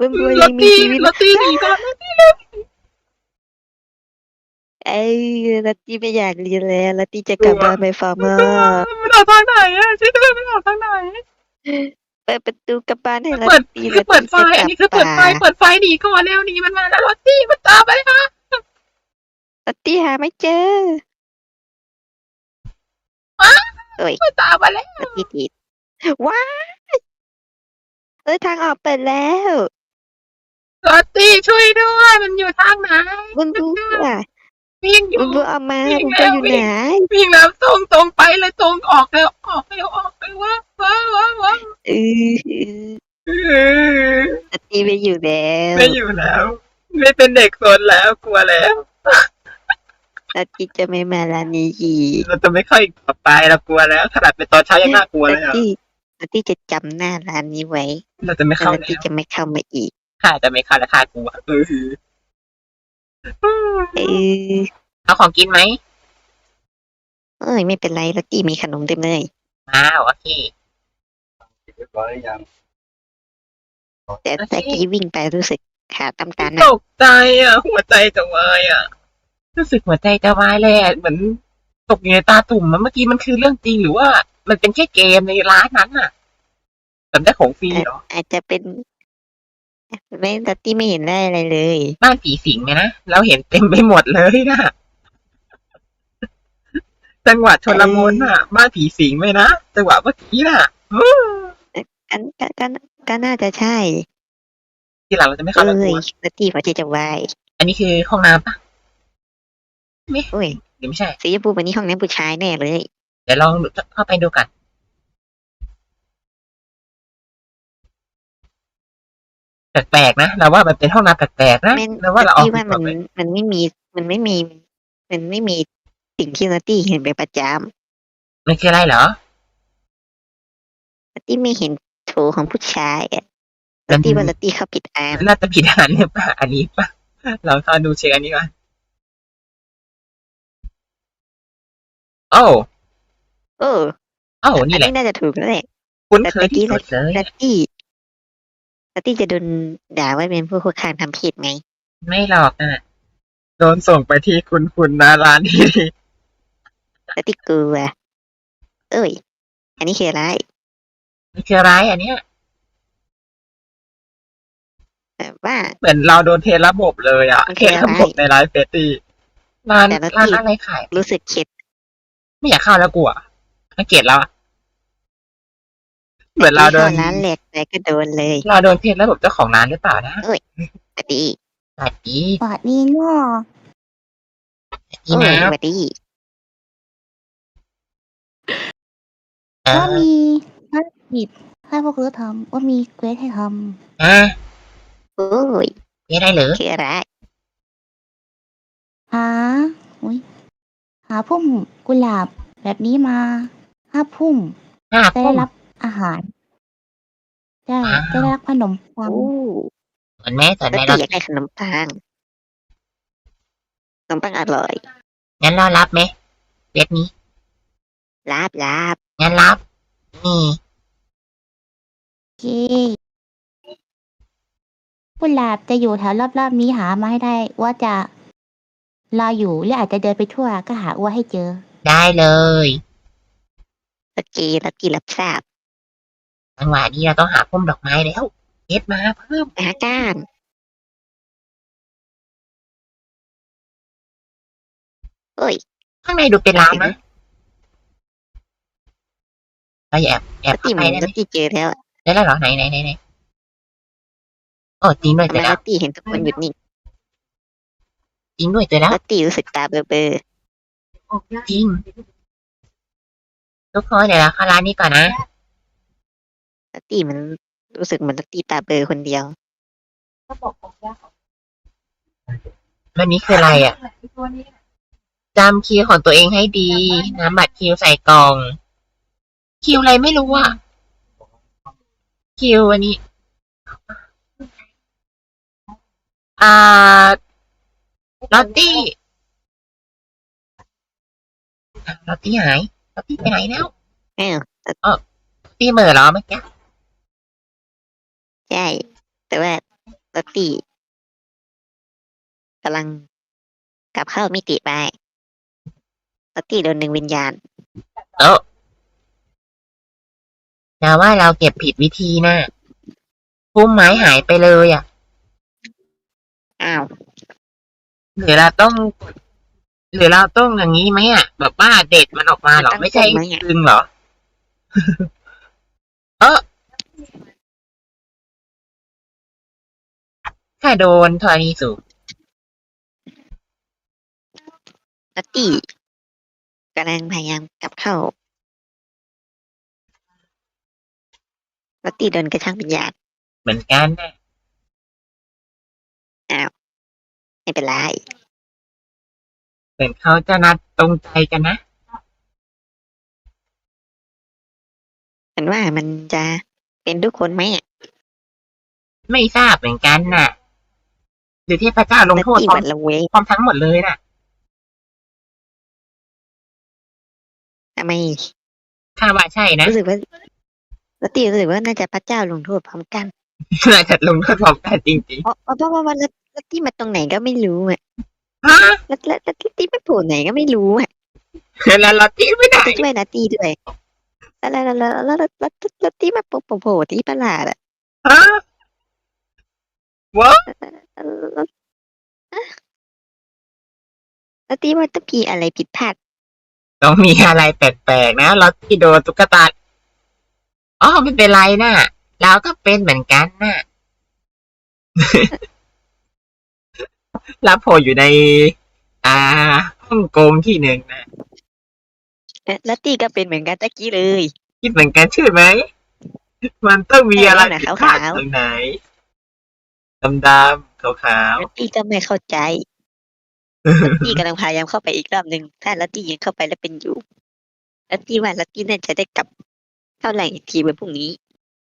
เว้นบัวลยัองตมีตี้ชีวิตลอตตี้หนีก่อนไอ้ลัตตี้ไม่อยากเรียนแล้วลัตตี้จะกลับบ้านไปฟาร์มเมอร์มันออกทางไหนอะช่วยด้วยมันออกทางไหน เปิดประตูกลับบ้านให้ลัเปิตดตี้คือเปิดไฟลัตตี้จะอันนี้คือกลัเปิบดไฟป่าเปิดไฟหนีก่อนแล้วหนีมันมาแล้วลอตตี้มันตามไปค่ะลัตตี้หาไม่เจอเอ้ยมันตามมาแล้วลัตตี้ติดว้ายเอ้ยทางออกเปิดแล้วล อตตี้ช่วยด้วย มันอยู่ทางไหนบุญบัววิ่งอยู่บุญบัวเอามาวิ่งบุญบัวอยู่แล้วไหนวิ่งแล้วตรงตรงไปเลยตรงออกแล้วออกแล้วออกไปว้าว้าว้าว้าเออลัตตี้ไม่อยู่แล้วไม่อยู่แล้ว ไม่เป็นเด็กสนแล้วกลัวแล้วลัตตี้จะไม่มาร้านนี้อีกเราจะไม่ค่อยต่อไปเรากลัวแล้วขนาดเป็นตอนเช้ายังน่ากลัวลัเลตยอะตี้ลัตตี้จะจำหน้าร้านนี้ไว้เราจะไม่แล้วเข้าลัตแล้ตี้วจะไม่เข้ามาอีก ข้าจะไม่เข้าแล้วข้ากลัวเออเออเอาของกินไหมเอ้ยไม่เป็นไรลัตตี้มีขนมเต็มเลยอ้าวโอเคเรียบร้อยหรือยังแต่โอเคตะกี้วิ่งไปรู้สึกขาตำตาหตนักกใจอะ หัวใจจะวายอะ รู้สึกหัวใจจะวายเลยอะเหมือนตกอยู่ในตาตุ่มอะเมื่อกี้มันคือเรื่องจริงหรือว่า มันเป็นแค่เกมในร้านนั้นอะแต่ได้ของฟรีเหรออาจจะเป็น ไม่ลัตตี้ไม่เห็นได้อะไรเลยบ้านผีสิงไหมนะเราเห็นเต็มไปหมดเลยนะจังหวัดชนมุนอะ บ้านผีสิงไหมนะจังหวะเมื่อกี้น่ะอื้อกันก็ก็ก็น่าจะใช่ ทีหลังเราจะไม่เข้าเอ้แล้วกยลัวลัตตี้พอที่จะวายอันนี้คือห้องน้ำปะโอ้ยหรือไม่ใช่สีชมพูวันนี้ห้องน้ำผู้ชายแน่เลยเดี๋ยวลองเข้าไปดูกัน แปลกๆนะเราว่ามันเป็นห้องน้ำแปลกๆนะแม่นเราว่าเราออกที่ว่าดีกมัว่านไหมมันไม่มีมันไม่มี มันไม่มีสิ่งที่ลัตตี้เห็นเป็นประจมันคืออะไรเหรอำลัตตี้ไม่เห็นโถของผู้ชายอะมัลันตตี้ว่าลัตตี้เข้าผิดอันน่าจะผิดอันหรือเปล่าอันนี้ปะเราเข้าดูเช็คอันนี้ก่อนโอ้โอ้โอ้อันี่นแหละนี้น่าจะถูกแล้วแหละคุ้นแต่เคยที่เมื่สุอดกี้เลยลัตตี้ ลัตตี้จะโดนด่าว่าเป็นผู้คุกคามทำผิดไหม ไม่หรอกอะ โดนส่งไปที่คุณคุณนาร้านที่ลัตตี้กลัวเอ้ย อันนี้คืออะไรมันคืออะไรอันเนี้ยแบบว่า เหมือนเราโดนเทระบบเลยอะ มันเทคืออะไร ระบบในไลฟ์เฟสตี้ร้านแต่ละร้านที่ อะไรขาย รู้สึกเข็ดไม่อยากเข้าแล้วกลัวไม่เกลียดแล้วอะ เหมือนเราโดที่ข้านร้านแหลกไปก็โดนเลยเราโดนเทระบบเจ้าของร้านหรือเปล่านะสวัสดีสวัสดีสวัสดีเนาะสวัสดีโอ้ยนะสวัสดีเอว่าอมีภารกิจให้พวกเราทำว่ามีเควสให้ทอะโอ้ยมีอะไรเหรอคืออะไรำหาอุ้ยหาพุ่มกุหลาบแบบนี้มาห้าพุ่มห้าจะพุ่ได้มรับ อาหาร ใช่ ว้าวจะได้รับขนมปัง โอ้เหมือนแม่สอนลัตแม่ตี้เราอยากได้ขนมปัง ขนมปังอร่อย งั้นเรารับไหมเวทนี้ ลาบลาบงั้นรับ นี่โอเคกุหลาบจะอยู่แถวรอบๆนี้หามาให้ได้ว่าจะรออยู่หรืออาจจะเดินไปทั่วก็หาอ้วให้เจอ ได้เลย โอเคลัตตี้รับทราบ จังหวะนี้เราต้องหาพุ่มดอกไม้แล้วเอฟมาเพิ่มไปหาก้านโอ้ย ข้างในดูเป็นร้านนะเราอย่าแอบแอบลัตตี้เข้าเหไปมือนได้ไหมลัตตี้เจอแล้วอะได้แล้วเหรอไหนไหนไหนไหนโอ้จริงด้วยทำเจไมอแล้วลัตตี้เห็นทุกคนหยุดนิ่งจริงด้วยเจอแล้วลัตตี้รู้สึกตาเบลอเบลอจริง ทุกคนเดี๋ยวเราเข้าร้านนี้ก่อนนะ ลัตตี้มันรู้สึกเหมือนลัตตี้ตาเบลอคนเดียวแล้วนี้คืออะไรอะจำคิวของตัวเองให้ดีนำบัตรคิวใส่กล่อง คิวอะไรไม่รู้อะ คิวอันนี้ อ่าลอตตี้อะลอตตี้หายลอตตี้ไปไหนแล้วอ้าวลอตตี้เหม่อเหรอเมื่อกี้ ใช่ แต่ว่าลอตตี้กำลังกลับเข้ามิติไปลอตตี้โดนหนึ่งวิญญาณ เออเราว่าเราเก็บผิดวิธีนะพุ่มไม้หายไปเลยอะ อ้าวหรือเราต้อง หรือเราต้องอย่างนี้ไหมอะ แบบว่าเด็ดมันออกมาเหรอ ไม่ใช่ดึงเหรอ เออ โดนธรณีสูบลอตตี้กำลังพยายามกลับเข้าลอตตี้โดนกระช่างวิญญาณเหมือนกันนะไม่เป็นไรเหมือนเขาจะนัดตรงใจกันนะฉันว่ามันจะเป็นทุกคนไหมอะไม่ทราบเหมือนกันน่ะ หรือเทพเจ้าลงลอตโทษตี้พร้หอวัมดระเวงพร้อมทั้งหมดเลยน่ะทำไมถ้าว่าใช่นะรู้สึกว่าลอตตี้รู้สึกว่าน่าจะพระเจ้าลงโทษพร้อมกันน่าจะลงโทษพร้อมกันจริงเพราะเพราะว่าว่าลอตตี้มาตรงไหนก็ไม่รู้อะๆฮะแล้วแล้วแล้วลอตตี้ไปโผล่ไหนก็ไม่รู้อะแล้วลอตตี้ไม่ได้ด้วยลอตตี้ด้วยแล้วแล้วแล้วแล้วแล้วแล้วลอตตี้มาโผล่โผล่ที่ประหลาดอะฮะวะ แล้วลอตตี้ว่าต้องมีอะไรผิดพลาดต้องมีอะไรแปลกๆนะลอตตี้โดนตุ๊กตาอ๋อไม่เป็นไรน่ะเราก็เป็นเหมือนกันน่ะแล้วโผล่อยู่ใน อ่าฮ่องกงที่หนึ่งนะลอตตี้ก็เป็นเหมือนกันตะกี้เลย คิดเหมือนกันใช่ไหมมันต้องมีอะไรใช่แล้วนะผิดพลาดขาวๆตรงไหน ดำดำๆขาวลอตตี้ก็ไม่เข้าใจๆลอตตี้กำลังพยายามเข้าไปอีกรอบหนึ่งถ้าลอตตี้ยังเข้าไปแล้วเป็นอยู่ลอตตี้ว่าลอตตี้น่าจะได้กลับเท่าไหร่อีกทีวันพรุ่งนี้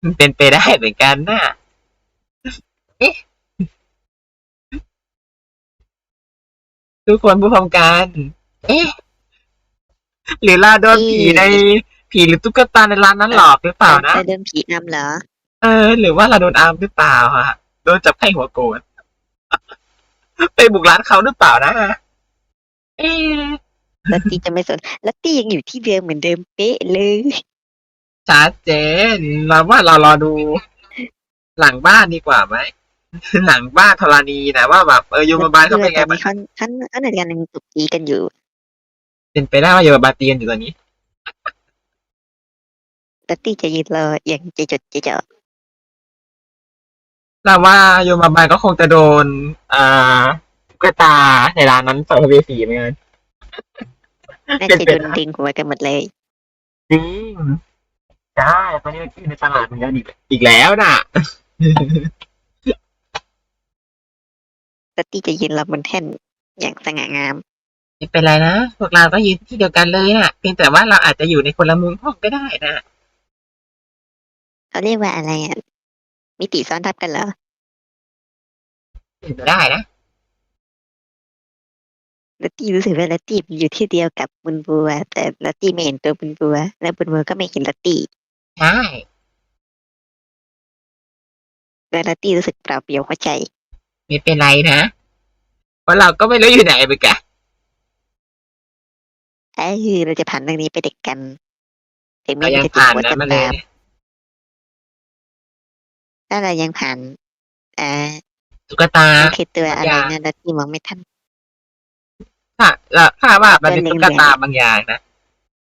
มันเป็นไปได้เหมือนกันน่ะเอ๊ะทุกคนผู้พร้อมกัน เอ๊ะหรือลาโดนผีในผีหรือตุ๊กตาในร้านนั้นหลอกหรือเปล่านะจะเดิมผีอำเหรอ เออ หรือว่าเราโดนอามหรือเปล่าอะโดนจับไข้หัวโกนไปบุกร้านเขาหรือเปล่านะเอ๊ะลอตตี้จะไม่สนลอตตี้ยังอยู่ที่เดิมเหมือนเดิมเป๊ะเลยชัดเจนเราว่าเรารอดู หลังบ้านดีกว่าไหมหลังบ้านธรณีนะว่าแบบเออโยมบาลเขาเป็นไงตอนบ้างนี้เขาเขาเขาในการยังตบตีกันอยู่ เป็นไปได้ว่าโยมบาลเตียนอยู่ตอนนี้ลอตตี้จะยืนรออย่างใจจดใจจ่อ เราว่าโยมบาลก็คงจะโดนอ่าตุ๊กตาในร้านนั้นสัมภเวสีเหมือนกันน่าเป็นจะไปโดนได้ดึงหัวกันหมดเลยจริงใช่ตอนนี้มันขึ้นในตลาดเหมือนกันอีกอีกแล้วน่ะลอตตี้จะยืนรอบนแท่นอย่างสง่างามไม่เป็นไรนะ พวกเราก็ยืนที่เดียวกันเลยน่ะเพียงแต่ว่าเราอาจจะอยู่ในคนละมุมห้องก็ได้นะเขาเรียกว่าอะไรอะมิติซ้อนทับกันเหรอ เป็นไปได้นะลอตตี้รู้สึกว่าลอตตี้อยู่ที่เดียวกับบุญบัว แต่ลอตตี้ไม่เห็นตัวบุญบัว และบุญบัวก็ไม่เห็นลอตตี้ใช่และลอตตี้รู้สึกเปล่าเปลี่ยวหัวใจไม่เป็นไรนะเพราะเราก็ไม่รู้อยู่ไหนเหมือนกันเอ้ยเราจะผ่านเรื่องนี้ไปเด็กกันถึงแม้เรายังจะเจ็บผ่านปวดนั้ก็นมาเลตายมถ้าเรายังผ่านอ่า ตุ๊กตามันคือตัวอะไรอย่างนะลอตตี้มองไม่ทันค่ะแล้วถ้าว่ามันเป็นเป็นตุ๊กเหลืองๆตาบางอย่างนะ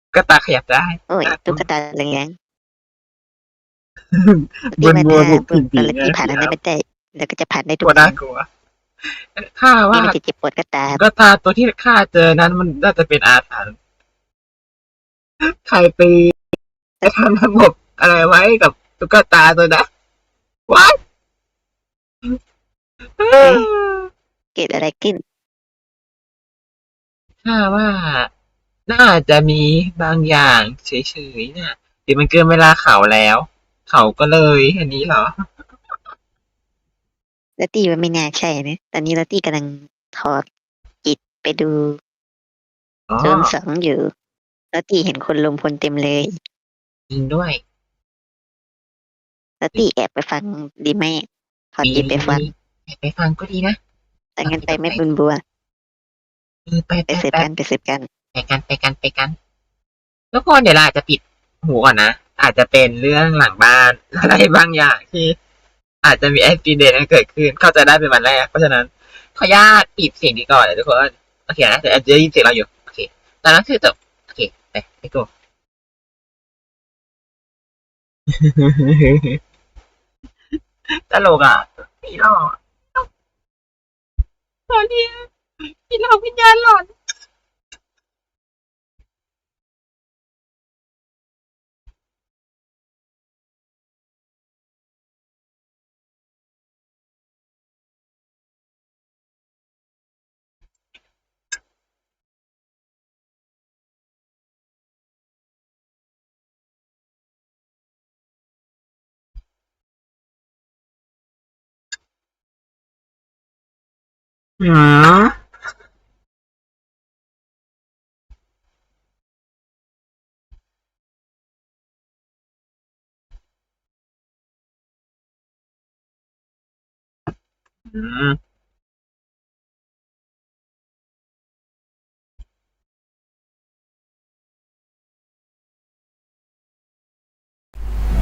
ตุ๊กตาขยับได้ โอ้ยอะตุ๊กตาเหลืองบุๆญบัวบุกบุผีญๆลอตตี้นะผ่านอันนั้นไม่ได้แล้วก็จะผ่านได้ทุกกลัวคน่านกลัวถ้านี่ว่ามันจะเจ็บปวดก็ตามตุ๊กตาตัวที่ข้าเจอนั้นมันน่าจะเป็นอาถรรพ์ใครไปไปทำระบบอะไรไว้กับตุ๊กตาตัวนั้นว้าย เกิดอะไรขึ้น ถ้าว่า น่าจะมีบางอย่างเฉยๆน่ะเดี๋ยวมันเกินเวลาเขาแล้ว เขาก็เลย อันนี้เหรอลอตตี้ว่าไม่น่าใช่นะตอนนี้ลอตตี้กำลังถอดจิตไปดูอ๋อโซนสองอยู่ลอตตี้เห็นคนลงพลเต็มเลยจริงด้วยลอตตี้แอบไปฟังดีไหมถอดจิตไปฟัง ไปฟังก็ดีนะแต่งั้นไปไม่บุญบัวเออไปไปไปสืบไปกันไปสืบกันไปกันไปกันไปกันทุกคนเดี๋ยวเราอาจจะปิดหูก่อนนะอาจจะเป็นเรื่องหลังบ้านอะไรบางอย่างที่อาจจะมีแอคซิเดนต์เกิดขึ้น เข้าใจได้เป็นวันแรกเพราะฉะนั้นขออนุญาตปิดเสียงดีก่อนนะทุกคนโอเคนะแต่อาจจะได้ยินเสียงเราอยู่โอเคตอนนั้นคือจบโอเคไปไปกูตลกอะผีหลอก ตอนนี้ผีหลอกวิญญาณหลอน หืออืม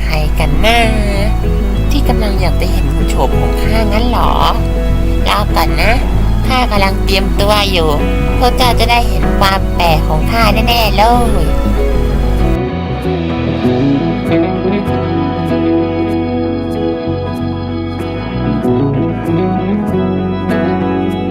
ใครกันนะที่กำลังอยากจะเห็นโฉมของข้างั้นเหรอรอก่อนนะ ข้ากำลังเตรียมตัวอยู่ พวกเจ้าจะได้เห็นความแปลกของข้าแน่ๆเลย